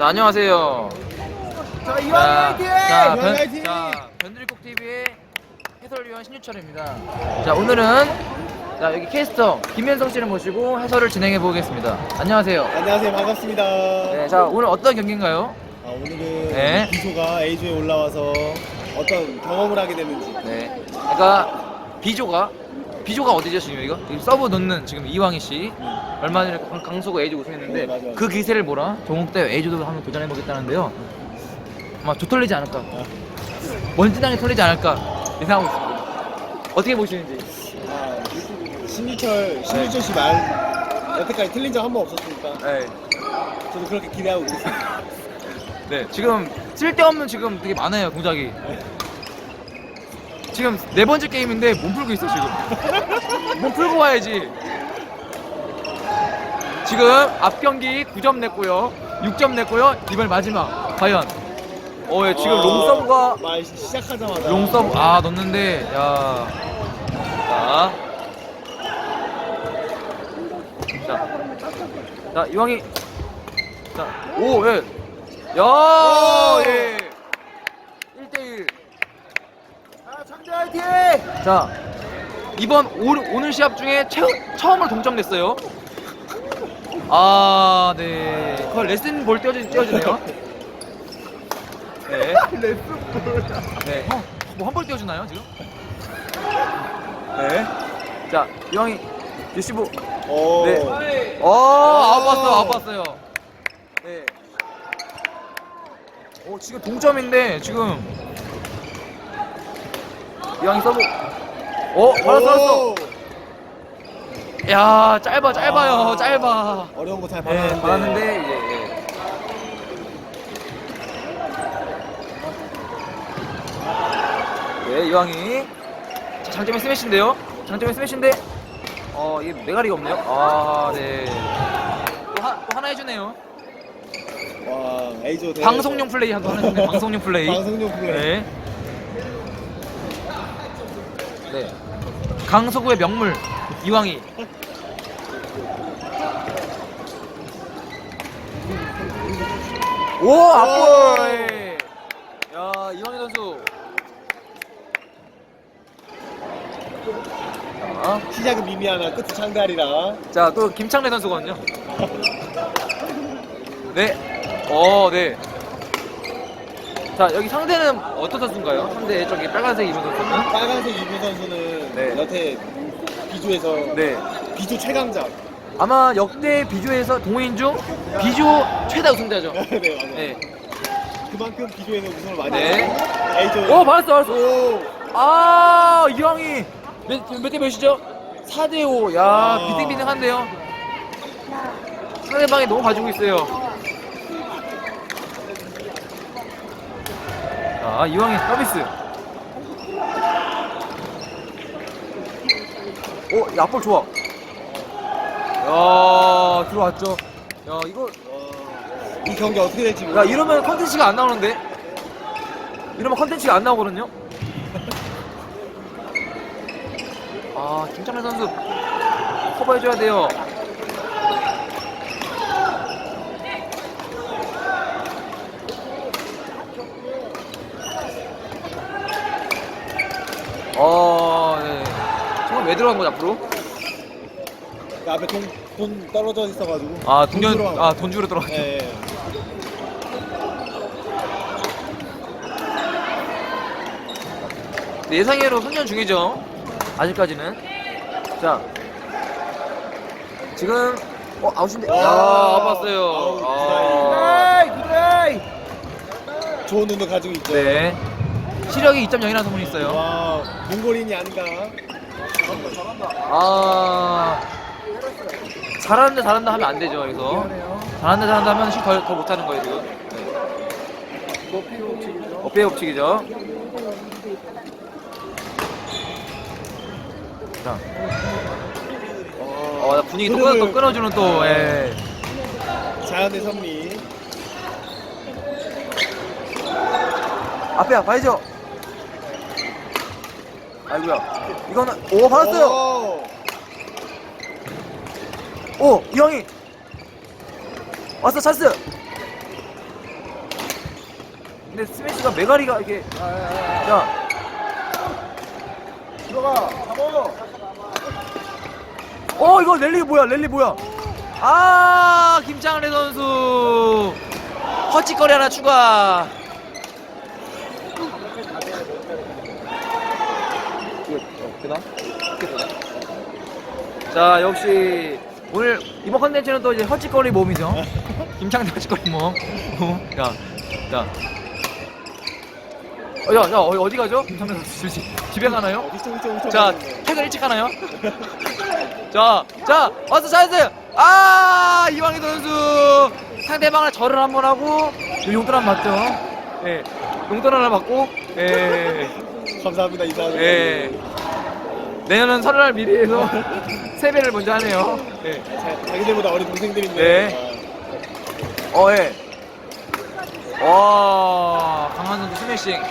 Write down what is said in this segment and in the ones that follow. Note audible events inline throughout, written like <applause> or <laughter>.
자 안녕하세요. 자, 자, 이완 화이팅! 자, 이완 변, 화이팅! 자 변두리국 TV의 해설위원 신유철입니다. 자 오늘은 자 여기 캐스터 김현성 씨를 모시고 해설을 진행해 보겠습니다. 안녕하세요. 안녕하세요. 반갑습니다. 네, 자 오늘 어떤 경기인가요? 아, 오늘은 네. 비소가 A조에 올라와서 어떤 경험을 하게 됐는지. 네, 그러니까 비조가 비조가 어디죠 지금 이거? 이 서브 넣는 지금 이왕희 씨 얼마 전에 강- 강서구 A조 우승했는데 네, 맞아. 그 기세를 몰아 동국대 A조도 한번 도전해 보겠다는데요. 아마 두 털리지 않을까? 아, 먼지당이 털리지 않을까 예상하고 있습니다. 어떻게 보시는지? 아, 신유철, 신유철 씨 말 여태까지 틀린 적 한 번 없었으니까 네. 저도 그렇게 기대하고 있습니다. 네, 지금 쓸데없는 지금 되게 많아요 동작이. 지금 네 번째 게임인데 몸 풀고 있어 지금. 몸 풀고 와야지. 지금 앞 경기 9점 냈고요, 6점 냈고요. 이번 마지막 과연. 어, 예, 지금 아, 롱서브가 말 시작하자마자 롱서브 아 넣는데 야. 자. 자. 자, 이왕이 자, 오, 예. 야, 오! 예. 1대1. 화이팅! 자, 이번 오, 오늘 시합 중에 최, 처음으로 동점 냈어요. 아, 네. 그걸 레슨 볼 띄워주, 띄워주네요. 네. <laughs> 레슨볼. 네. 형, 뭐한 볼 띄워주나요, 지금? 네. 자, 이왕이 리시브. 오. 네. 어, 아팠어요, 아팠어요. 네. 어, 지금 동점인데, 지금. 이왕이 서브. 어, 받았어, 받았어. 오. 야, 짧아, 짧아요, 아, 짧아. 어려운 거잘 네, 받았는데. 받았는데, 이제, 예. 네, 이왕이. 자, 장점이 스매시인데요? 장점이 스매시인데, 어, 이게 메가리가 없네요. 아, 네. 또, 하, 또 하나 해주네요. 와, 대 방송용 플레이 한번 해주네, 방송용 플레이. 방송용 플레이. 네. 네. 강서구의 명물, 이왕이. 오, 앞볼! 야, 이왕이 선수. 자, 시작은 미미하나 끝은 장달이라. 자, 또 김창래 선수거든요. 네. 어, 네. 자, 여기 상대는 어떤 선수인가요? 상대 저기 빨간색 입은 선수는? 빨간색 이부 선수는 네. 여태 비조에서 네. 비조 최강자. 아마 역대 비조에서 동호인 중 비조 최다 우승자죠. <laughs> 네, 맞아요. 네. 그만큼 비조에서 우승을 많이 네. 했고 A조. 오, 받았어, 받았어. 오. 아, 이왕이 몇, 몇 대 몇이죠? 4대 5. 야, 아. 비등비등한데요. 상대방이 너무 봐주고 있어요. 자, 이왕이 서비스. 오, 야, 앞볼 좋아. 야, 들어왔죠. 야, 이거, 와, 이 경기 어떻게 될지 야, 모르겠어요. 이러면 컨텐츠가 안 나오는데? 이러면 컨텐츠가 안 나오거든요? <laughs> 아, 김창래 선수 커버해줘야 돼요. 어, 네. 정말 왜 들어간 거지, 앞으로? 그 앞에 돈, 돈 떨어져 있어가지고. 아, 돈 동전, 들어간 아, 거. 돈 주러 들어갔죠. 예, 예. 네, 예상외로 선전 중이죠. 아직까지는. 자. 지금, 어, 아웃인데. 야, 와, 아팠어요. 아웃, 아. 좋은 눈도 가지고 있죠. 네. 시력이 2.0이라는 소문이 있어요. 와, 몽골인이 아닌가. 아. 잘하는데 잘한다 하면 안 되죠, 여기서. 미안해요. 잘한다 잘한다 하면 더, 더 못하는 거예요, 지금. 네. 어깨 법칙이죠. 자. 어, 나 분위기 또, 끊어, 또 끊어주는 또, 예. 자연의 섭리. 앞에야, 봐야죠. 아이고야. 이거는, 오, 받았어요. 오. 오, 이형이. 왔어, 찬스. 근데 스매시가 메가리가 이게 자 들어가 잡어 어 이거 랠리 뭐야 랠리 뭐야 아 김창래 선수 헛짓거리 하나 추가 되나? 자 역시 오늘 이번 컨텐츠는 또 이제 헛짓거리 몸이죠 <laughs> 김창래 헛짓거리 몸 야, 야. 어, 야, 야, 어, 어디 가죠? 김창래 선수 집- 집에 가나요? 어디서 어디서 어디서 자, 퇴근 일찍 하나요? <laughs> 자, 자, 어서 찬스! 아, 이왕희 선수! 상대방을 절을 한 번 하고, 용돈 하나 맞죠? 예. 용돈 하나 받고, 예. 감사합니다 이사하는 예. 내년은 설날 미리 해서 <laughs> 세배를 먼저 하네요. 예. 자, 자기들보다 어린 동생들인데 네. 어, 예. 와, 강한 선수 스매싱.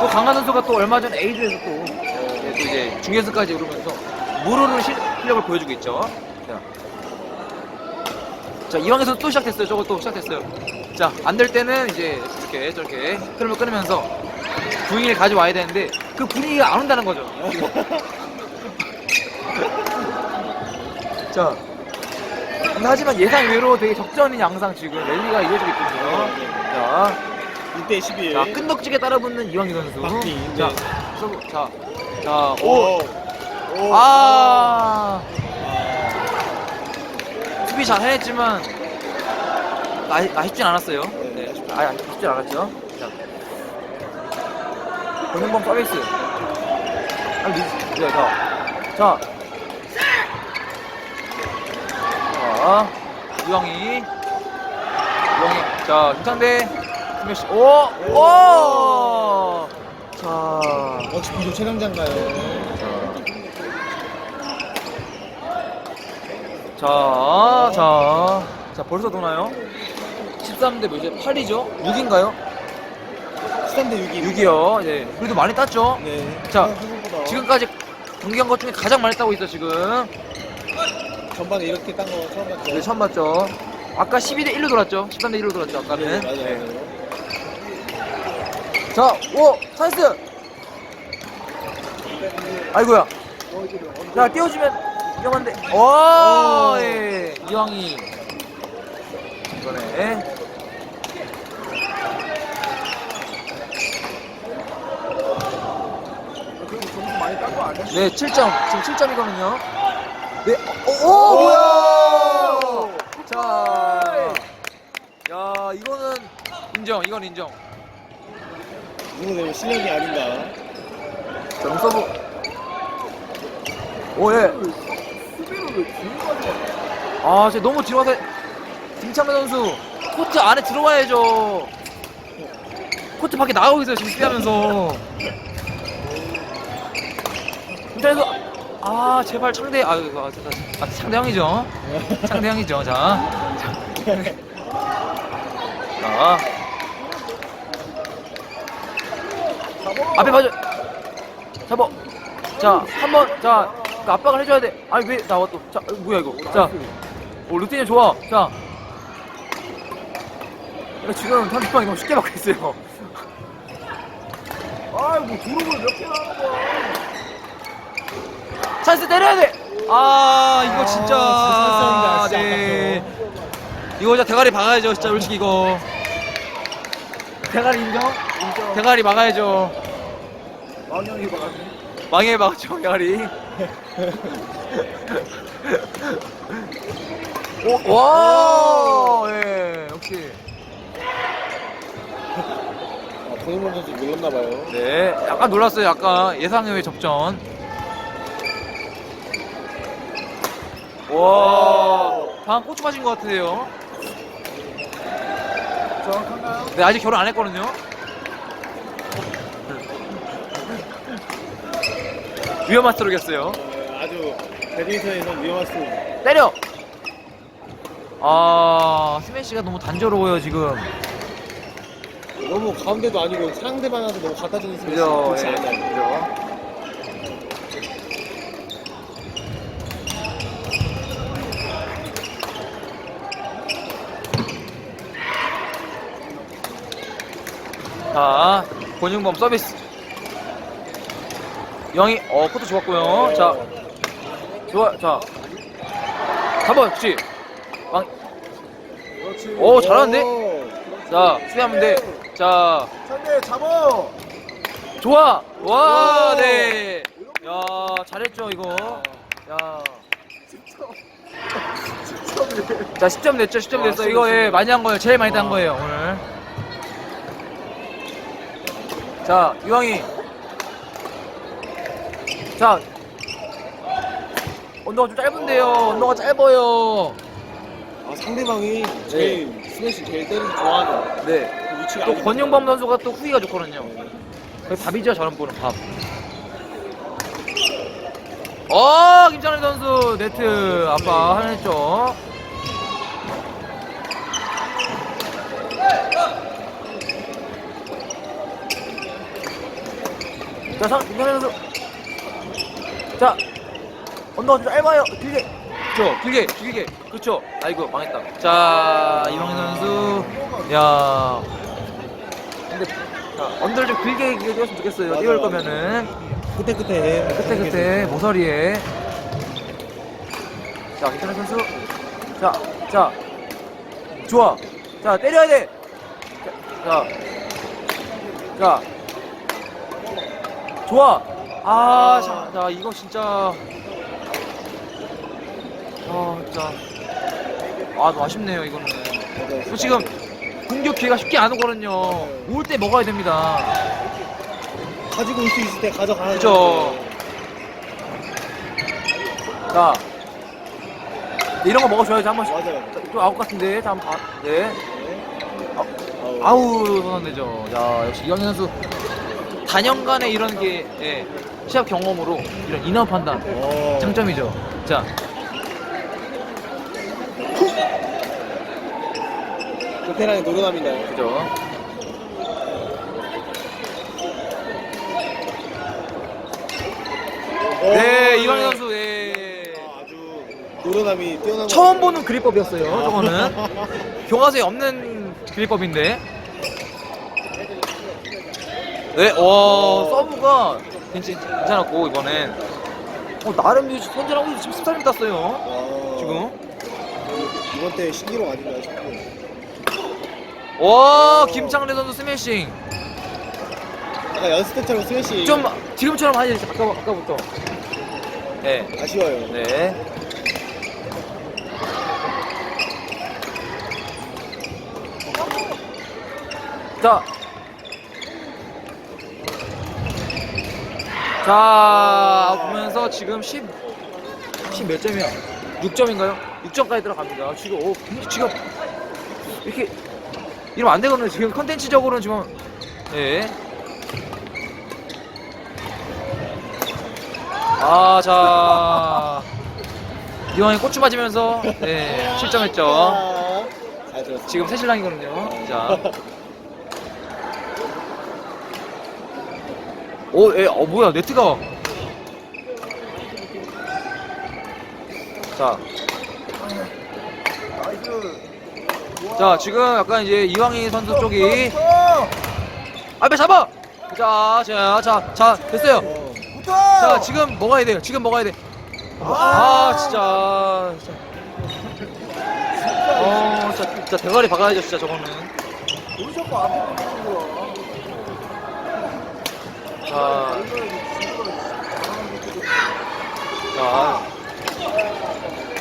또 강한 선수가 또 얼마 전 에이드에서 또, 예, 또 이제 중계선까지 오르면서 실- 실력을 보여주고 있죠. 자, 자 이왕에서 또 시작됐어요. 저거 또 시작됐어요. 자, 안 될 때는 이제 이렇게 저렇게 흐름을 끊으면서 분위기를 가져와야 되는데 그 분위기가 안 온다는 거죠. 자, 근데 하지만 예상 외로 되게 적절한 양상 지금 랠리가 이어지고 있거든요. 자, 1대 11 자 끈덕지게 따라붙는 이왕희 선수. 박빙, 자, 네. 서브, 자, 자, 오, 오, 오. 아, 수비 잘 해냈지만 아, 아쉽진 않았어요. 네, 아, 아쉽진 않았죠. 자, 권영범 서비스. 아, 리, 자, 자, 자. 자, 이왕희. 이왕희. 자, 김창대. 스매시. 오! 오! 자. 역시 비조 최강자인가요 자, 자. 자, 벌써 도나요? 13대 몇이죠? 8이죠? 6인가요? 13대 6이 6이요. 네. 그래도 많이 땄죠? 네 자, 생각보다 지금까지 경기한 것 중에 가장 많이 따고 있어, 지금. 전반에 이렇게 딴 거 처음 봤죠 네, 처음 봤죠. 아까 12대 1로 돌았죠. 13대 1로 돌았죠, 아까는. 네, 맞아요 네. 맞아요 자, 오! 찬스! 아이고야. 자, 띄워주면 위험한데. 오! 예. 이왕이. 이번에. 네, 7점. 지금 7점이거든요. 네, 오, 오, 뭐야! 자. 야, 이거는 인정. 이건 인정. 누구는 실력이 아닌가 점 서브. 오, 예. 아, 쟤 너무 뒤로 가서 김창래 선수 코트 안에 들어와야죠. 코트 밖에 나가고 있어요, 지금 수비하면서. 아, 제발 창대, 아, 아, 아, 창대 형이죠. <laughs> 창대 형이죠, 자. 자. 앞에 봐줘. 잡아. 자, 한 번, 자, 그 압박을 해줘야 돼. 아니, 왜 나와 또. 자, 어, 뭐야, 이거. 자, 오, 루틴이 좋아. 자. 지금 상대방이 너무 쉽게 막고 있어요. 아이고 도로를 몇 개나 하는 거야 찬스 때려야 돼! 아, 이거 아, 진짜. 진짜 찬스인데, 네. 이거 진짜 대가리 박아야죠, 진짜 솔직히 이거. 대가리 인정? 인정 대가리 막아야죠. 망령이 막았네 망해 막죠, 대가리. 오, 와, 예, 역시. 아, 동현범 선수 놀랐나봐요 네, 약간 놀랐어요. 약간 예상외 접전. 와, 방금 고추 마신 것 같은데요. 정확한가요? 네, 아직 결혼 안 했거든요. 위험한 스트로크였어요. 어, 아주 배드민턴에서 위험할 수 때려! 아, 스매시가 너무 단조로워요, 지금. 너무 가운데도 아니고 상대방한테 너무 갖다 주는 스매시 그죠? 좋지 예, 않아요 그죠? 자, 권윤범 서비스. 영이, 어, 코트 좋았고요. 자, 좋아, 자. 잡아, 그치. 왕, 그렇지. 오, 잘하는데? 오. 자, 수비하면 돼. 자, 상대 잡어. 좋아! 와, 오. 네. 야, 잘했죠, 이거. 야. <laughs> 자, 10점 냈죠, 10점 아, 냈어. 이거, 예. 많이 한 거예요. 제일 많이 딴 아. 거예요, 오늘. 자, 유황이. 자. 언더가 좀 짧은데요. 언더가 짧아요. 아 상대방이 제일 스매시 제일 때리기 좋아하는 네. 그 위치가 또 권영범 선수가 또 후위가 좋거든요. 그 밥이죠, 저런 분은 밥. 어, 김찬일 선수 네트 아빠 하냈죠. 자, 상, 김찬일 선수. 자, 언더가 좀 짧아요. 길게. 그렇죠, 길게, 길게. 그렇죠. 아이고, 망했다. 자, 이광현 선수. 야. 근데 자, 언더를 좀 길게 길게 뛰었으면 좋겠어요. 맞아요. 뛰어올 거면은 끝에 끝에 끝에 끝에 모서리에. 자, 김찬호 선수. 자, 자, 좋아. 자, 때려야 돼. 자, 자, 자. 좋아. 아, 자, 자, 이거 진짜. 아, 진짜. 아, 너무 아쉽네요, 이거는. 또 지금 공격 기회가 쉽게 안 오거든요. 올 때 먹어야 됩니다. 가지고 올 수 있을 때 가져가야 그죠. 자, 네, 이런 거 먹어줘야지 한 번씩. 맞아요. 좀 아웃 같은데, 자, 한번 봐. 네. 아우. 아우, 선언되죠. 자, 역시 이광현 선수. 단연간의 이런 게, 예, 시합 경험으로 이런 인어 판단. 어. 장점이죠. 자, 베테랑의 노련함인가요? 그죠. 네, 이광현 선수, 예. 아, 아주 노련함이 뛰어난 처음 것 보는 그립법이었어요, 저거는. <laughs> 교과서에 없는 그립법인데. 네, 와, 서브가 괜찮, 괜찮았고, 이번엔. 어, 나름 선전하고 있어. 지금 14점 땄어요. 같아요. 지금. 이번 때 신기록 아닌가요? 싶고. 와, 김창래 선수 스매싱. 아까 연습 때처럼 스매시 좀, 지금처럼 하지, 아까, 아까부터. 네, 아쉬워요. 네. 자. 자, 보면서 지금 10, 10 몇 점이야? 6점인가요? 6점까지 들어갑니다. 지금, 오, 지금, 이렇게, 이러면 안 되거든요. 지금 컨텐츠적으로는 지금, 예. 아, 자. 이왕에 고추 맞으면서, 네, 실점했죠. 아, 잘 들었어요. 지금 새신랑이거든요. 자. 오, 에, 어, 뭐야, 네트가. 자. 자, 지금 약간 이제 이왕희 선수 쪽이 앞에 잡아! 자, 자, 자, 자, 됐어요. 어. 자, 지금 먹어야 돼요. 지금 먹어야 돼. 아, 진짜. 진짜. 어, 진짜, 진짜 대가리 박아야죠, 진짜 저거는. 왜 자꾸 앞에 붙는 거야? 자, 자,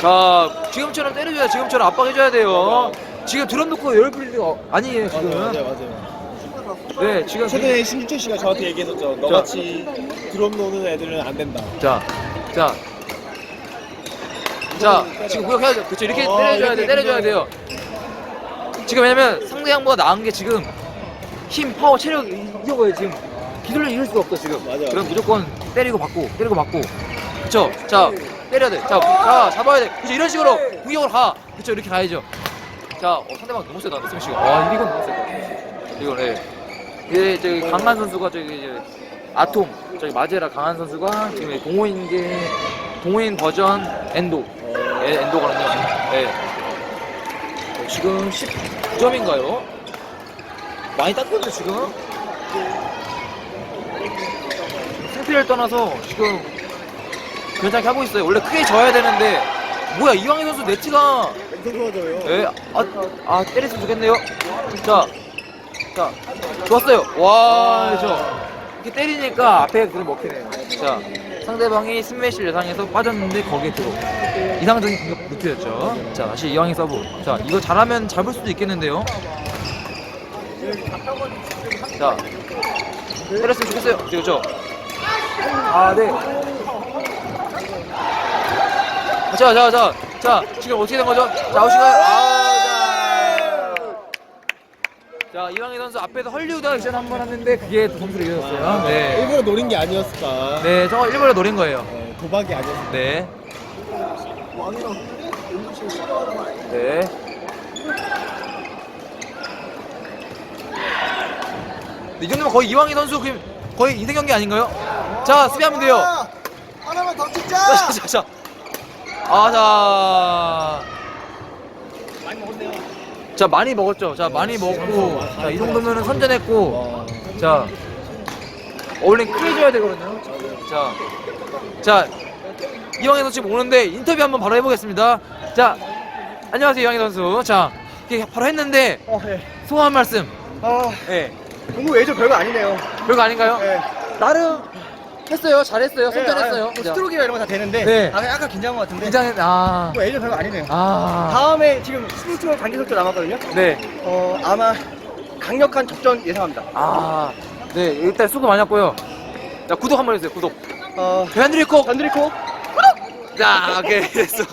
자, 지금처럼 때려줘야 지금처럼 압박해줘야 돼요. 지금 드럼 놓고 열 풀리는 거 아니에요, 맞아요, 지금. 맞아요, 맞아요. 네, 지금. 최근에 신주철 씨가 저한테 얘기했었죠. 너같이 드럼 노는 애들은 안 된다. 자, 자. 자, 지금 공격해야죠. 그렇죠. 이렇게 어, 때려줘야 돼, 이렇게 때려줘야 돼요. 지금 왜냐면 상대방보다 나은 게 지금 힘, 파워, 체력 이거예요 지금. 기술로 이길 수가 없어 지금. 맞아요. 그럼 무조건 때리고 받고, 때리고 받고. 그렇죠. 자, 때려야 돼. 자, 자, 잡아야 돼. 그렇죠. 이런 식으로 공격을 가. 그렇죠. 이렇게 가야죠. 자, 어, 상대방 너무 세다. 스매시가. 와, 이건 너무 세다. 이건 예. 예, 저기 강한 선수가 저기 이제 아톰, 저기 마제라 강한 선수가 지금 동호인 게 동호인 버전 엔도, 어, 예, 엔도거든요. 예. 어, 지금 19점인가요? 많이 땄거든요 지금. 승패를 떠나서 지금 괜찮게 하고 있어요. 원래 크게 져야 되는데 뭐야 이왕희 선수 네트가 엄청 좋아져요. 예, 아, 아 때렸으면 좋겠네요. 자, 자, 좋았어요. 와, 저 이렇게 때리니까 앞에 그걸 먹히네요. 자, 상대방이 스매시 예상해서 빠졌는데 거기에 들어. 이상적인 공격 루트였죠. 자, 다시 이왕희 서브. 자, 이거 잘하면 잡을 수도 있겠는데요. 자, 때렸으면 좋겠어요. 그렇죠. 아, 네. 자, 자, 자, 자, 지금 어떻게 된 거죠? 자, 아웃인가요? 아, 자. 자, 이왕희 선수 앞에서 헐리우드 액션 한번 했는데 그게 점수를 이어졌어요. 네. 일부러 노린 게 아니었을까. 네, 저거 일본에 노린 거예요. 네, 도박이 아니었을까. 네. 네. 이 정도면 거의 이왕희 선수 그냥 거의 인생 경기 아닌가요? 자, 수비하면 돼요. 하나만 더 찍자. 자, 자, 자, 자. 아, 자. 많이 먹었네요. 자, 많이 먹었죠. 자, 많이 먹고. 자, 이 정도면은 선전했고. 자, 어울린 크게 줘야 되거든요. 자, 자, 이왕희 선수 지금 오는데 인터뷰 한번 바로 해보겠습니다. 자, 안녕하세요, 이왕희 선수. 자, 이렇게 바로 했는데 어, 네. 소감 한 말씀. 아, 예. 농구 외조 별거 아니네요. 별거 아닌가요? 네. 나름 했어요. 잘했어요. 선전했어요. 뭐 스트로크나 이런 거 다 되는데. 네. 아, 약간 긴장한 것 같은데. 긴장했, 아. 뭐 외조 별거 아니네요. 아. 다음에 지금 16초 단기 속도 남았거든요. 네. 어, 아마 강력한 접전 예상합니다. 아. 네, 일단 수고 많았고요. 자, 구독 한 번 해주세요. 구독. 어, 배현드리콕. 전드리코 자, 오케이. 됐어.